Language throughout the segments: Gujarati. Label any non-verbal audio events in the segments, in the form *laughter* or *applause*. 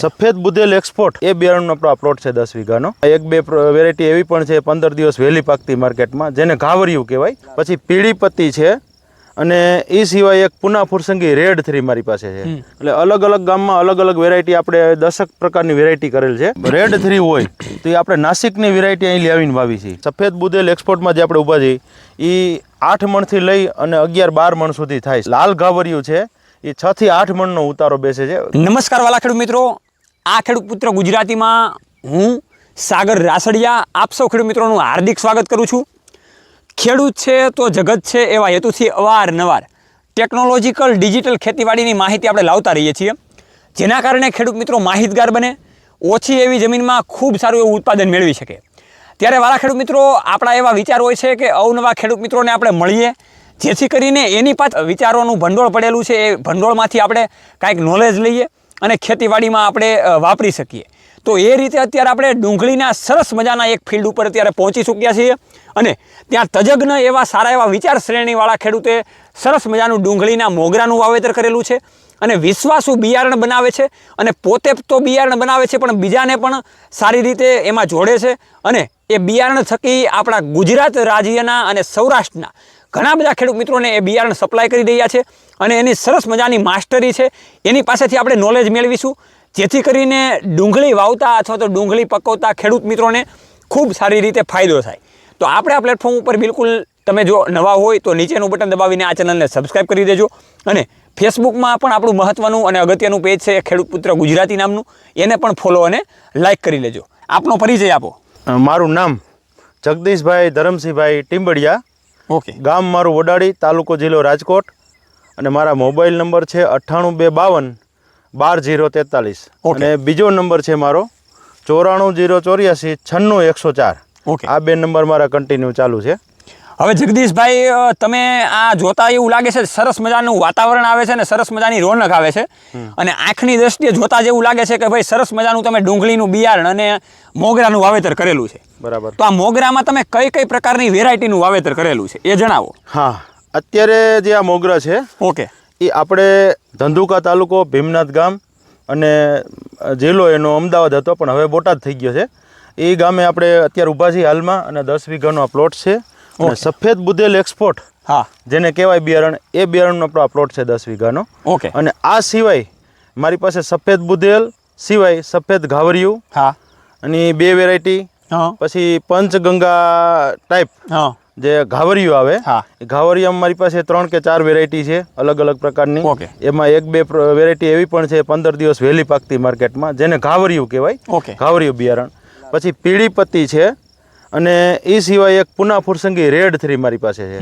સફેદ બુદેલ એક્સપોર્ટ એ બિયારણનો આપણો પ્લોટ છે દસ વીઘાનો. એક બે વેરાયટી એવી પણ છે પંદર દિવસ વહેલી પાકતી માર્કેટમાં જેને ઘાવરિયું કહેવાય. પછી પીળી પત્તી છે અને એ સિવાય એક પુના ફુરસંગી રેડ થ્રી મારી પાસે છે. એટલે અલગ અલગ ગામમાં અલગ અલગ વેરાયટી આપણે દશક પ્રકારની વેરાયટી કરેલ છે. રેડ થ્રી હોય તો એ આપણે નાસિકની વેરાયટી અહીં લાવીને વાવી છે. સફેદ બુદેલ એક્સપોર્ટમાં જે આપણે ઊભા છીએ એ આઠ મણથી લઈ અને અગિયાર બાર મણ સુધી થાય લાલ ઘાવરિયું છે એ છ થી આઠ મણનો ઉતારો બેસે છે. નમસ્કાર વાલા ખેડૂત મિત્રો આ ખેડૂત પુત્ર ગુજરાતીમાં હું, સાગર રાસડિયા, આપ સૌ ખેડૂત મિત્રોનું હાર્દિક સ્વાગત કરું છું. ખેડૂત છે તો જગત છે એવા હેતુથી અવારનવાર ટેકનોલોજીકલ ડિજિટલ ખેતીવાડીની માહિતી આપણે લાવતા રહીએ છીએ. જેના કારણે ખેડૂત મિત્રો માહિતગાર બને, ઓછી એવી જમીનમાં ખૂબ સારું એવું ઉત્પાદન મેળવી શકે. ત્યારે વાળા ખેડૂત મિત્રો, આપણા એવા વિચાર હોય છે કે અવનવા ખેડૂત મિત્રોને આપણે મળીએ, જેથી કરીને એની પાછળ વિચારોનું ભંડોળ પડેલું છે, એ ભંડોળમાંથી આપણે કાંઈક નોલેજ લઈએ. અને ખેતીવાડીમાં આપણે વાપરી શકીએ. તો એ રીતે અત્યારે આપણે ડુંગળીના સરસ મજાના એક ફિલ્ડ ઉપર અત્યારે પહોંચી ચૂક્યા છીએ અને ત્યાં તજજ્ઞ એવા સારા એવા વિચાર શ્રેણીવાળા ખેડૂતે સરસ મજાનું ડુંગળીના મોગરાનું વાવેતર કરેલું છે અને વિશ્વાસુ બિયારણ બનાવે છે અને પોતે તો બિયારણ બનાવે છે પણ બીજાને પણ સારી રીતે એમાં જોડે છે અને એ બિયારણ થકી આપણા ગુજરાત રાજ્યના અને સૌરાષ્ટ્રના ઘણા બધા ખેડૂત મિત્રોને એ બિયારણ સપ્લાય કરી રહ્યા છે અને એની સરસ મજાની માસ્ટરી છે. એની પાસેથી આપણે નોલેજ મેળવીશું. જેથી કરીને ડુંગળી વાવતા અથવા તો ડુંગળી પકવતા ખેડૂત મિત્રોને ખૂબ સારી રીતે ફાયદો થાય. તો આપણે આ પ્લેટફોર્મ ઉપર બિલકુલ તમે જો નવા હોય તો નીચેનું બટન દબાવીને આ ચેનલને સબસ્ક્રાઈબ કરી દેજો. અને ફેસબુકમાં પણ આપણું મહત્ત્વનું અને અગત્યનું પેજ છે ખેડૂત પુત્ર ગુજરાતી નામનું. એને પણ ફોલો અને લાઇક કરી લેજો. આપનો પરિચય આપો. મારું નામ જગદીશભાઈ ધરમસિંહભાઈ ટીમ્બડિયા ઓકે. ગામ મારું વડાળી તાલુકો જિલ્લો રાજકોટ. અને મારા મોબાઈલ નંબર છે અઠ્ઠાણું બે બાવન બાર જીરો તેતાલીસ. અને બીજો નંબર છે મારો ચોરાણું જીરો ચોર્યાસી છન્નું એકસો ચાર. ઓકે. આ બે નંબર મારા કન્ટિન્યુ ચાલુ છે. હવે જગદીશભાઈ તમે આ જોતા એવું લાગે છે સરસ મજાનું વાતાવરણ આવે છે ને સરસ મજાની રોનક આવે છે. અને આંખની દ્રષ્ટિએ જોતા જેવું લાગે છે કે ભાઈ સરસ મજાનું તમે ડુંગળીનું બિયારણ અને મોગરાનું વાવેતર કરેલું છે. બરાબર. તો આ મોગરામાં તમે કઈ કઈ પ્રકારની વેરાયટીનું વાવેતર કરેલું છે? એ જણાવો. હા અત્યારે જે આ મોગરા છે ઓકે. એ આપણે ધંધુકા તાલુકો ભીમનાથ ગામ અને જિલ્લો એનો અમદાવાદ હતો પણ હવે બોટાદ થઈ ગયો છે. એ ગામે આપણે અત્યારે ઊભા છીએ હાલમાં અને દસ વીઘાનો આ પ્લોટ છે. અને સફેદ બુધેલ એક્સપોર્ટ હા. જેને કહેવાય બિયારણ એ બિયારણનો આપણો આ પ્લોટ છે દસ વીઘાનો. ઓકે. અને આ સિવાય મારી પાસે સફેદ બુધેલ સિવાય સફેદ ઘાવરિયું હા. અને બે વેરાયટી પછી પંચગંગા ટાઈપ હા. જે ઘાવરિયું આવે ઘાવરિયામાં મારી પાસે ત્રણ કે ચાર વેરાયટી છે અલગ અલગ પ્રકારની. ઓકે. એમાં એક બે વેરાયટી એવી પણ છે પંદર દિવસ વહેલી પાકતી માર્કેટમાં જેને ઘાવરિયું કહેવાય. ઘાવરિયું બિયારણ. પછી પીળી પત્તી છે અને એ સિવાય એક પુના ફુરસંગી રેડ થ્રી મારી પાસે છે.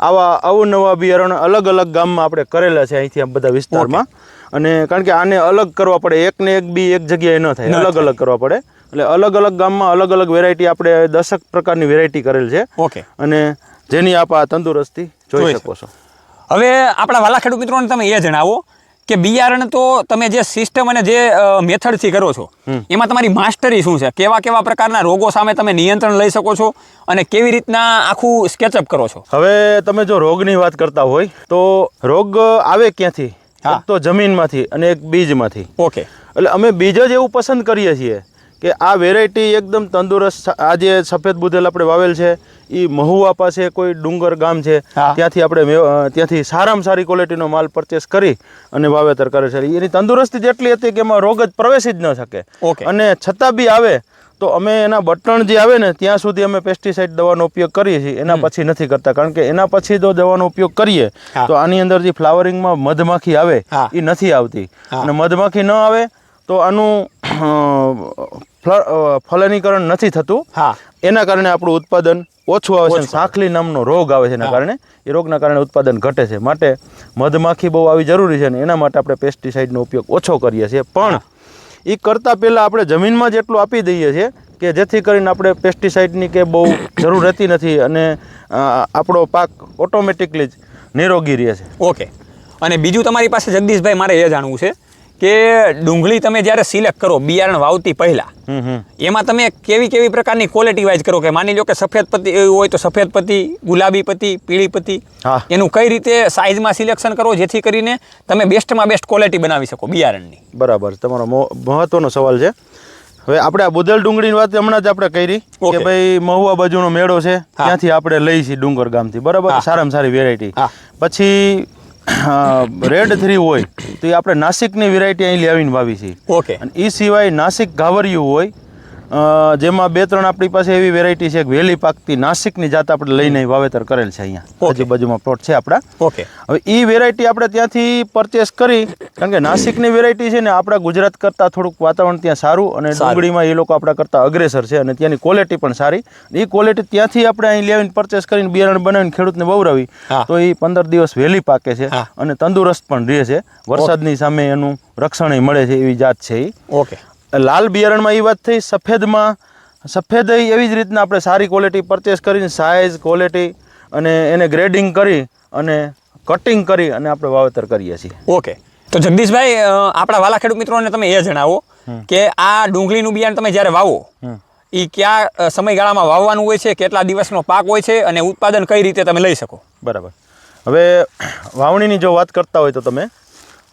આવા અવનવા બિયારણ અલગ અલગ ગામમાં આપણે કરેલા છે અહીંથી બધા વિસ્તારમાં. અને કારણ કે આને અલગ કરવા પડે એક ને એક બી એક જગ્યાએ ન થાય અલગ અલગ કરવા પડે. એટલે અલગ અલગ ગામમાં અલગ અલગ વેરાયટી આપણે દશક પ્રકારની વેરાયટી કરેલ છે. ઓકે. અને જેની આપ આ તંદુરસ્તી જોઈ શકો છો. હવે આપણા વાલા ખેડૂત મિત્રોને તમે એ જણાવો કે બિયારણ તો તમે જે સિસ્ટમ અને જે મેથડથી કરો છો એમાં તમારી માસ્ટરી શું છે? કેવા કેવા પ્રકારના રોગો સામે તમે નિયંત્રણ લઈ શકો છો અને કેવી રીતના આખું સ્કેચઅપ કરો છો? હવે તમે જો રોગની વાત કરતા હોય તો રોગ આવે ક્યાંથી. તો જમીનમાંથી અને એક બીજમાંથી. ઓકે. એટલે અમે બીજ જ એવું પસંદ કરીએ છીએ. કે આ વેરાયટી એકદમ તંદુરસ્ત આ જે સફેદ બુધેલ આપણે વાવેલ છે એ મહુવા પાસે કોઈ ડુંગર ગામ છે ત્યાંથી આપણે ત્યાંથી સારામાં સારી ક્વોલિટીનો માલ પરચેસ કરી અને વાવેતર કરે છે. એની તંદુરસ્તી જેટલી હતી કે એમાં રોગ જ પ્રવેશી જ ન શકે. ઓકે. અને છતાં બી આવે તો અમે એના બટણ જે આવે ને ત્યાં સુધી અમે પેસ્ટિસાઇડ દવાનો ઉપયોગ કરીએ છીએ. એના પછી નથી કરતા. કારણ કે એના પછી જો દવાનો ઉપયોગ કરીએ તો આની અંદર જે ફ્લાવરિંગમાં મધમાખી આવે એ નથી આવતી. અને મધમાખી ન આવે તો આનું ફલનીકરણ નથી થતું. હા. એના કારણે આપણું ઉત્પાદન ઓછું આવે છે સાંખલી નામનો રોગ આવે છે એના કારણે. એ રોગના કારણે ઉત્પાદન ઘટે છે. માટે મધમાખી બહુ આવી જરૂરી છે ને એના માટે આપણે પેસ્ટિસાઇડનો ઉપયોગ ઓછો કરીએ છીએ. પણ એ કરતાં પહેલાં આપણે જમીનમાં જ એટલું આપી દઈએ છીએ કે જેથી કરીને આપણે પેસ્ટિસાઇડની કે બહુ જરૂર રહેતી નથી અને આપણો પાક ઓટોમેટિકલી જ નિરોગી રહે છે. ઓકે. અને બીજું તમારી પાસે જગદીશભાઈ મારે એ જાણવું છે કે ડુંગળી તમે જ્યારે સિલેક્ટ કરો બિયારણ વાવતી પહેલાં એમાં તમે કેવી કેવી પ્રકારની ક્વોલિટી વાઇઝ કરો? કે માની લો કે સફેદ પત્તી હોય તો સફેદ પત્તી ગુલાબી પત્તી પીળી પત્તી. એનું કઈ રીતે સાઇઝમાં સિલેક્શન કરો જેથી કરીને તમે બેસ્ટમાં બેસ્ટ ક્વોલિટી બનાવી શકો બિયારણની? બરાબર તમારો મહત્વનો સવાલ છે. હવે આપણે આ બુદલ ડુંગળીની વાત હમણાં જ આપણે કરી કે ભાઈ મહુવા બાજુનો મેળો છે ત્યાંથી આપણે લઈ છીએ ડુંગર ગામથી. બરાબર. સારામાં સારી વેરાયટી પછી રેડ થ્રી હોય તો એ આપણે નાસિકની વેરાયટી અહીં લાવીને વાવી છીએ ઓકે અને એ સિવાય નાસિક ગાવરિયું હોય જેમાં બે ત્રણ આપણી પાસે એવી વેરાયટી છે કે વહેલી પાકતી નાસિકની જાત આપણે લઈને વાવેતર કરેલ છે અહીંયા. આજુબાજુમાં પ્લોટ છે આપણા. ઓકે. હવે એ વેરાયટી આપણે ત્યાંથી પરચેસ કરી કારણ કે નાસિકની વેરાયટી છે ને આપણા ગુજરાત કરતાં થોડુંક વાતાવરણ ત્યાં સારું અને ડુંગળીમાં એ લોકો આપણા કરતાં અગ્રેસર છે અને ત્યાંની ક્વોલિટી પણ સારી. એ ક્વોલિટી ત્યાંથી આપણે અહીં લેવીને પરચેસ કરીને બિયારણ બનાવીને ખેડૂતને બવરાવી તો એ પંદર દિવસ વહેલી પાકે છે અને તંદુરસ્ત પણ રહે છે. વરસાદની સામે એનું રક્ષણ મળે છે એવી જાત છે એ ઓકે. લાલ બિયારણમાં એ વાત થઈ સફેદમાં સફેદ એવી જ રીતના આપણે સારી ક્વોલિટી પરચેસ કરીને સાઇઝ ક્વોલિટી અને એને ગ્રેડિંગ કરી અને કટિંગ કરી અને આપણે વાવેતર કરીએ છીએ. ઓકે. તો જગદીશભાઈ આપણા વાલા ખેડૂત મિત્રોને તમે એ જણાવો કે આ ડુંગળીનું બિયારણ તમે જ્યારે વાવો એ કયા સમયગાળામાં વાવવાનું હોય છે કેટલા દિવસનો પાક હોય છે અને ઉત્પાદન કઈ રીતે તમે લઈ શકો? બરાબર. હવે વાવણીની જો વાત કરતા હોય તો તમે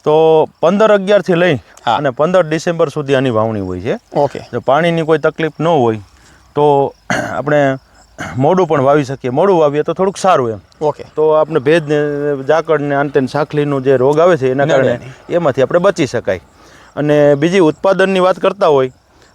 તો પંદર અગિયારથી લઈ. અને પંદર ડિસેમ્બર સુધી આની વાવણી હોય છે. ઓકે. જો પાણીની કોઈ તકલીફ ન હોય તો આપણે મોડું પણ વાવી શકીએ. મોડું વાવીએ તો થોડુંક સારું એમ. ઓકે. તો આપણે ભેજ ને ઝાકળ ને આંતે ને સાંખલીનું જે રોગ આવે છે એના કારણે એમાંથી આપણે બચી શકાય. અને બીજી ઉત્પાદનની વાત કરતા હોય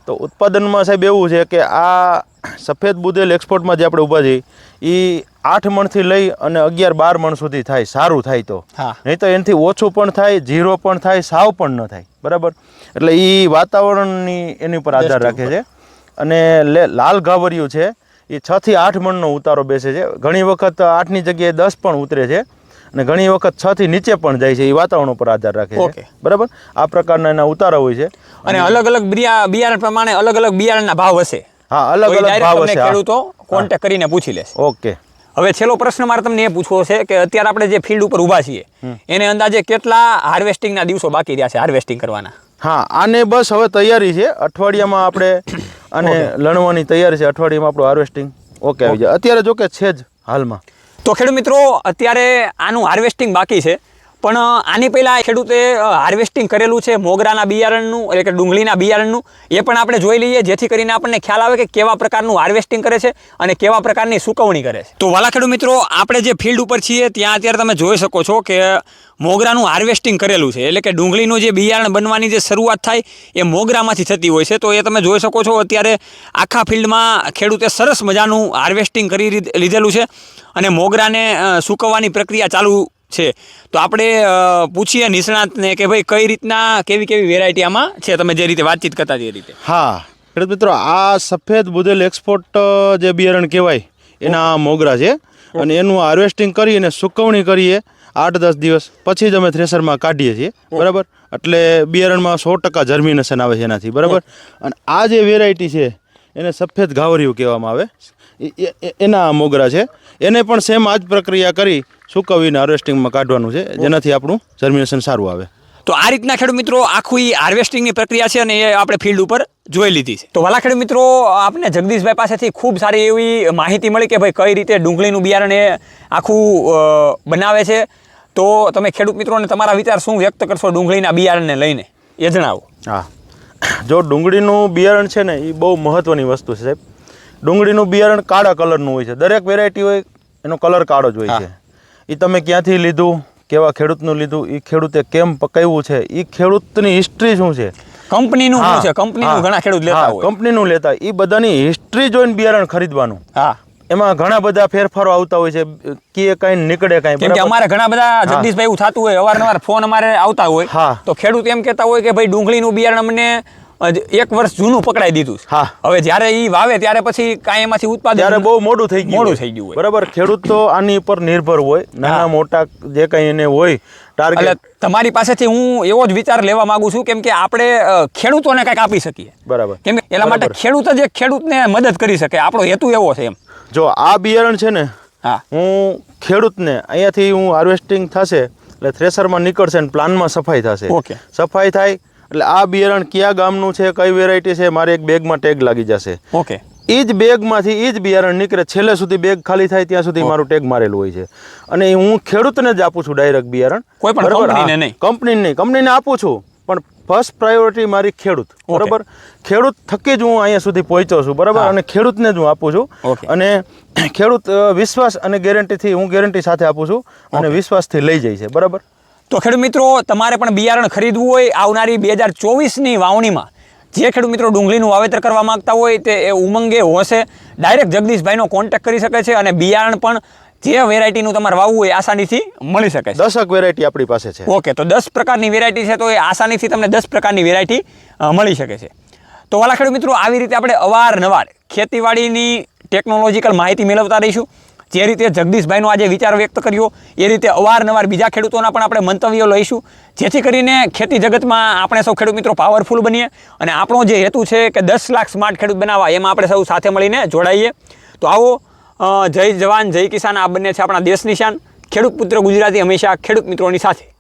તો ઉત્પાદનમાં સાહેબ એવું છે કે આ સફેદ બુદેલ એક્સપોર્ટમાં જે આપણે ઊભા છીએ. એ આઠ મણથી લઈ અને અગિયાર બાર મણ સુધી થાય સારું થાય તો. નહીં તો એનાથી ઓછું પણ થાય ઝીરો પણ થાય સાવ પણ ન થાય. બરાબર? એટલે એ વાતાવરણની એની ઉપર આધાર રાખે છે. અને લે- લાલ ઘાવરિયું છે. એ છ થી આઠ મણનો ઉતારો બેસે છે. ઘણી વખત આઠની જગ્યાએ દસ પણ ઉતરે છે. અને ઘણી વખત છ થી નીચે પણ જાય છે. એ વાતાવરણ ઉપર આધાર રાખે. છે. બરાબર? આ પ્રકારના એના ઉતારા હોય છે. અને અલગ અલગ બિયા- બિયારણ પ્રમાણે અલગ અલગ બિયારણના ભાવ હશે. હા અલગ અલગ ભાવ હશે ખેડૂતો કોન્ટેક કરીને પૂછી લેશે. ઓકે. હવે છેલ્લો પ્રશ્ન મારે તમને એ પૂછવો છે કે અત્યારે આપણે જે ફિલ્ડ ઉપર ઊભા છીએ એને અંદાજે કેટલા હાર્વેસ્ટિંગના દિવસો બાકી રહ્યા છે હાર્વેસ્ટિંગ કરવાના? હા આને બસ હવે તૈયારી છે. અઠવાડિયામાં આપણે *coughs* અને લણવાની તૈયારી છે. અઠવાડિયામાં આપણું હાર્વેસ્ટિંગ ઓકે આવી જાય. અત્યારે જો કે છે જ હાલમાં. તો ખેડૂત મિત્રો અત્યારે આનું હાર્વેસ્ટિંગ બાકી છે. પણ આની પહેલાં ખેડૂતે હાર્વેસ્ટિંગ કરેલું છે, મોગરાના બિયારણનું, એટલે કે ડુંગળીના બિયારણનું, એ પણ આપણે જોઈ લઈએ, જેથી કરીને આપણને ખ્યાલ આવે કે કેવા પ્રકારનું હાર્વેસ્ટિંગ કરે છે અને કેવા પ્રકારની સુકવણી કરે છે. તો વાલા મિત્રો, આપણે જે ફિલ્ડ ઉપર છીએ, ત્યાં અત્યારે તમે જોઈ શકો છો કે મોગરાનું હાર્વેસ્ટિંગ કરેલું છે. એટલે કે ડુંગળીનું જે બિયારણ બનવાની જે શરૂઆત થાય, એ મોગરામાંથી થતી હોય છે. તો એ તમે જોઈ શકો છો, અત્યારે આખા ફિલ્ડમાં ખેડૂતે સરસ મજાનું હાર્વેસ્ટિંગ કરી લીધેલું છે અને મોગરાને સૂકવવાની પ્રક્રિયા ચાલુ છે. તો આપણે પૂછીએ નિષ્ણાતને કે ભાઈ કઈ રીતના કેવી કેવી વેરાયટી આમાં છે? તમે જે રીતે વાતચીત કરતા તે રીતે. હા. ખેડૂત મિત્રો આ સફેદ બુદેલ એક્સપોર્ટ જે બિયારણ કહેવાય એના મોગરા છે. અને એનું હાર્વેસ્ટિંગ કરી અને સુકવણી કરીએ આઠ દસ દિવસ. પછી જ અમે થ્રેસરમાં કાઢીએ છીએ. બરાબર? એટલે બિયારણમાં સો ટકા જર્મિનેશન આવે છે એનાથી. બરાબર? અને આ જે વેરાયટી છે એને સફેદ ઘાવરિયું કહેવામાં આવે. એના મોગરા છે. એને પણ સેમ આ જ પ્રક્રિયા કરી સુકવીને હાર્વેસ્ટિંગમાં કાઢવાનું છે. જેનાથી આપણું જર્મિનેશન સારું આવે. તો આ રીતના ખેડૂત મિત્રો આખું હાર્વેસ્ટિંગની પ્રક્રિયા છે અને એ આપણે ફિલ્ડ ઉપર જોઈ લીધી છે. તો વાલા ખેડૂત મિત્રો આપને જગદીશભાઈ પાસેથી ખૂબ સારી એવી માહિતી મળી કે ભાઈ કઈ રીતે ડુંગળીનું બિયારણ એ આખું બનાવે છે. તો તમે ખેડૂત મિત્રોને તમારા વિચાર શું વ્યક્ત કરશો ડુંગળીના બિયારણને લઈને? એ જણાવો. હા. જો ડુંગળીનું બિયારણ છે ને એ બહુ મહત્ત્વની વસ્તુ છે સાહેબ. ડુંગળીનું બિયારણ કાળા કલરનું હોય છે. દરેક વેરાયટી હોય એનો કલર કાળો જ હોય છે. એ તમે ક્યાંથી લીધું કેવા ખેડૂતનું લીધું એ ખેડૂતે કેમ પકાવ્યું છે એ ખેડૂતની હિસ્ટ્રી શું છે? કંપનીનું શું છે? કંપનીનું ઘણા ખેડૂત લેતા હોય. કંપનીનું લેતા એ બધાની હિસ્ટ્રી જોઈને બિયારણ ખરીદવાનું. હા. એમાં ઘણા બધા ફેરફારો આવતા હોય છે. કે કાંઈ નીકળે કાંઈ કેમ કે અમારે ઘણા બધા જગદીશભાઈ એવું થતું હોય અવારનવાર ફોન અમારે આવતા હોય. તો ખેડૂત એમ કહેતા હોય કે ભાઈ ડુંગળીનું બિયારણ અમને એક વર્ષ જૂનું પકડાઈ દીધું હા. હવે જ્યારે એ વાવે ત્યારે પછી કાંઈ એમાંથી ઉત્પાદન ત્યારે બહુ મોડું થઈ ગયું મોડું થઈ ગયું હોય. બરાબર? ખેડૂત તો આની ઉપર નિર્ભર હોય. નાના મોટા જે કંઈ એને હોય ટાર્ગેટ તમારી પાસેથી હું એવો જ વિચાર લેવા માંગુ છું કેમ કે આપણે ખેડૂતોને કંઈક આપી શકીએ. બરાબર. કેમ કે એના માટે. ખેડૂત જ એક ખેડૂતને મદદ કરી શકે. આપણો હેતુ એવો છે એમ. જો આ બિયારણ છે ને હા. હું ખેડૂતને અહીંયાથી હું હાર્વેસ્ટિંગ થશે એટલે થ્રેસરમાં નીકળશે અને પ્લાનમાં સફાઈ થશે. ઓકે. સફાઈ થાય એટલે આ બિયારણ કયા ગામનું છે કઈ વેરાયટી છે મારે એક બેગમાં ટેગ લાગી જશે. ઓકે. એ જ બેગમાંથી એ જ બિયારણ નીકળે છેલ્લે સુધી બેગ ખાલી થાય ત્યાં સુધી મારું ટેગ મારેલું હોય છે. અને હું ખેડૂતને જ આપું છું ડાયરેક્ટ બિયારણ. કોઈ પણ? કંપનીને નહીં. કંપનીને નહીં. કંપનીને આપું છું પણ ફર્સ્ટ પ્રાયોરિટી મારી ખેડૂત. બરાબર? ખેડૂત થકી જ હું અહીંયા સુધી પહોંચ્યો છું બરાબર? અને ખેડૂતને જ હું આપું છું. અને ખેડૂત વિશ્વાસ અને ગેરંટીથી હું ગેરંટી સાથે આપું છું. અને વિશ્વાસથી લઈ જાય છે બરાબર? તો ખેડૂત મિત્રો તમારે પણ બિયારણ ખરીદવું હોય આવનારી બે હજાર ચોવીસની વાવણીમાં. જે ખેડૂત મિત્રો ડુંગળીનું વાવેતર કરવા માંગતા હોય તે એ ઉમંગે હોશે. ડાયરેક્ટ જગદીશભાઈનો કોન્ટેક્ટ કરી શકે છે અને બિયારણ પણ જે વેરાયટીનું તમારે વાવવું હોય એ આસાનીથી મળી શકે છે. દસક વેરાયટી આપણી પાસે છે. ઓકે તો દસ પ્રકારની વેરાયટી છે તો એ આસાનીથી તમને દસ પ્રકારની વેરાયટી મળી શકે છે. તો વાલા ખેડૂત મિત્રો આવી રીતે આપણે અવારનવાર ખેતીવાડીની ટેકનોલોજીકલ માહિતી મેળવતા રહીશું. જે રીતે જગદીશભાઈનો આજે વિચાર વ્યક્ત કર્યો, એ રીતે અવારનવાર બીજા ખેડૂતોના પણ આપણે મંતવ્યો લઈશું. જેથી કરીને ખેતી જગતમાં આપણે સૌ ખેડૂત મિત્રો પાવરફુલ બનીએ અને આપણો જે હેતુ છે કે દસ લાખ સ્માર્ટ ખેડૂત બનાવવા, એમાં આપણે સૌ સાથે મળીને જોડાઈએ. તો આવો જય જવાન, જય કિસાન, આ બંને છે આપણા દેશની શાન ખેડૂત પુત્ર ગુજરાતી હંમેશા ખેડૂત મિત્રોની સાથે.